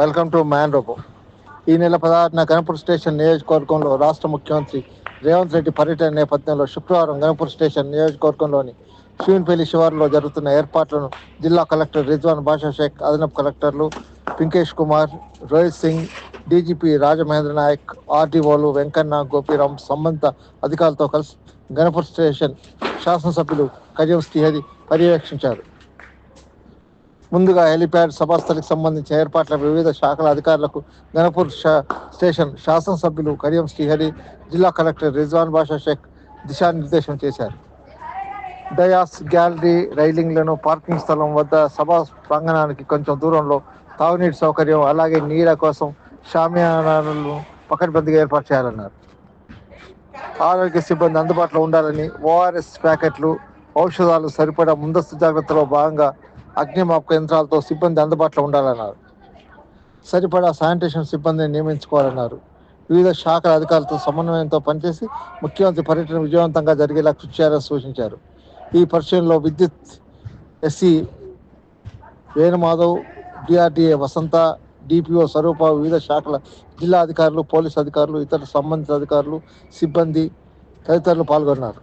Welcome to man robo ఈ నెల పదహారున గణపూర్ స్టేషన్ నియోజకవర్గంలో రాష్ట్ర ముఖ్యమంత్రి రేవంత్ రెడ్డి పర్యటన నేపథ్యంలో శుక్రవారం గణపూర్ స్టేషన్ నియోజకవర్గంలోని శివన్పల్లి శివారులో జరుగుతున్న ఏర్పాట్లను జిల్లా కలెక్టర్ రిజ్వాన్ బాషా షేక్ అదనపు కలెక్టర్లు పింకేష్ కుమార్ రోహిత్ సింగ్ డీజీపీ రాజమహేంద్ర నాయక్ ఆర్డీఓలు వెంకన్న గోపీరాం సంబంధిత అధికారులతో కలిసి గణపూర్ స్టేషన్ శాసనసభ్యులు కజం శ్రీహరి పర్యవేక్షించారు. ముందుగా హెలిప్యాడ్ సభాస్థలికి సంబంధించిన ఏర్పాట్ల వివిధ శాఖల అధికారులకు గణపూర్ షా- స్టేషన్ శాసనసభ్యులు కరియం శ్రీహరి జిల్లా కలెక్టర్ రిజ్వాన్ బాషా షేక్ దిశానిర్దేశం చేశారు. డయాస్ గ్యాలరీ రైలింగ్లను పార్కింగ్ స్థలం వద్ద సభా ప్రాంగణానికి కొంచెం దూరంలో తాగునీటి సౌకర్యం అలాగే నీళ్ళ కోసం షామియానాలను పకడ్బందీగా ఏర్పాటు చేయాలన్నారు. ఆరోగ్య సిబ్బంది అందుబాటులో ఉండాలని ఓఆర్ఎస్ ప్యాకెట్లు ఔషధాలు సరిపడా ముందస్తు జాగ్రత్తలో భాగంగా అగ్నిమాపక యంత్రాలతో సిబ్బంది అందుబాటులో ఉండాలన్నారు. సరిపడా శానిటేషన్ సిబ్బందిని నియమించుకోవాలన్నారు. వివిధ శాఖల అధికారులతో సమన్వయంతో పనిచేసి ముఖ్యమంత్రి పర్యటన విజయవంతంగా జరిగేలా కృషి చేయాలని సూచించారు. ఈ పరిశీలనలో విద్యుత్ SC Venumadhav DRDA Vasantha DPO Swarupa వివిధ శాఖల జిల్లా అధికారులు పోలీసు అధికారులు ఇతర సంబంధిత అధికారులు సిబ్బంది తదితరులు పాల్గొన్నారు.